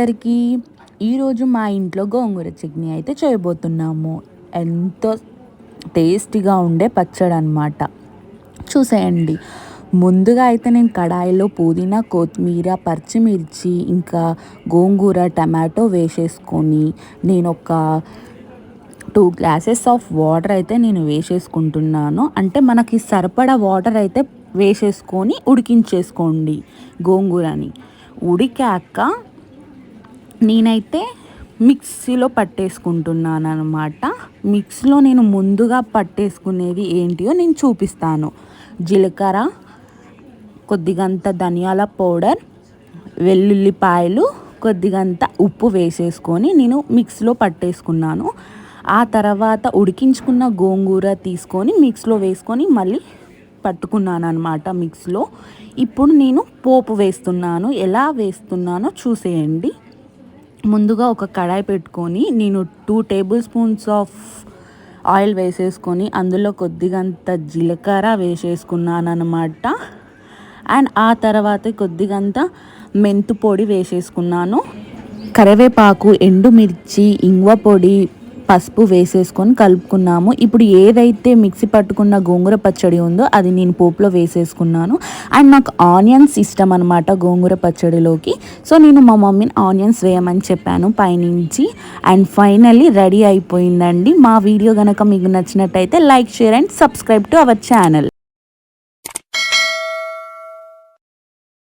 అందరికీ ఈరోజు మా ఇంట్లో గోంగూర చట్నీ అయితే చేయబోతున్నాము. ఎంతో టేస్టీగా ఉండే పచ్చడి అనమాట చూసేయండి. ముందుగా అయితే నేను కడాయిలో పుదీనా కొత్తిమీర పచ్చిమిర్చి ఇంకా గోంగూర టమాటో వేసేసుకొని నేను ఒక టూ గ్లాసెస్ ఆఫ్ వాటర్ అయితే నేను వేసేసుకుంటున్నాను. అంటే మనకి సరిపడా వాటర్ అయితే వేసేసుకొని ఉడికించేసుకోండి గోంగూరని. ఉడికాక నేనైతే మిక్సీలో పట్టేసుకుంటున్నాను అనమాట మిక్సీలో నేను ముందుగా పట్టేసుకునేవి ఏంటియో నేను చూపిస్తాను. జీలకర్ర కొద్దిగంత ధనియాల పౌడర్ వెల్లుల్లిపాయలు కొద్దిగంత ఉప్పు వేసేసుకొని నేను మిక్సీలో పట్టేసుకున్నాను. ఆ తర్వాత ఉడికించుకున్న గోంగూర తీసుకొని మిక్స్లో వేసుకొని మళ్ళీ పట్టుకున్నాను అనమాట మిక్స్లో. ఇప్పుడు నేను పోపు వేస్తున్నాను. ఎలా వేస్తున్నానో చూసేయండి. ముందుగా ఒక కడాయి పెట్టుకొని నేను two tablespoons of oil వేసేసుకొని అందులో కొద్దిగంత జీలకర్ర వేసేసుకున్నాను అనమాట అండ్ ఆ తర్వాత కొద్దిగంత మెంతు పొడి వేసేసుకున్నాను. కరివేపాకు ఎండుమిర్చి ఇంగువ పొడి పసుపు వేసేసుకొని కలుపుకున్నాము. ఇప్పుడు ఏదైతే మిక్సీ పట్టుకున్న గోంగూర పచ్చడి ఉందో అది నేను పోపులో వేసేసుకున్నాను. అండ్ నాకు ఆనియన్స్ ఇష్టం అనమాట గోంగూర పచ్చడిలోకి. సో నేను మా మమ్మీని ఆనియన్స్ వేయమని చెప్పాను పైనుంచి. అండ్ ఫైనల్లీ రెడీ అయిపోయిందండి. మా వీడియో కనుక మీకు నచ్చినట్టయితే like share and subscribe to our channel.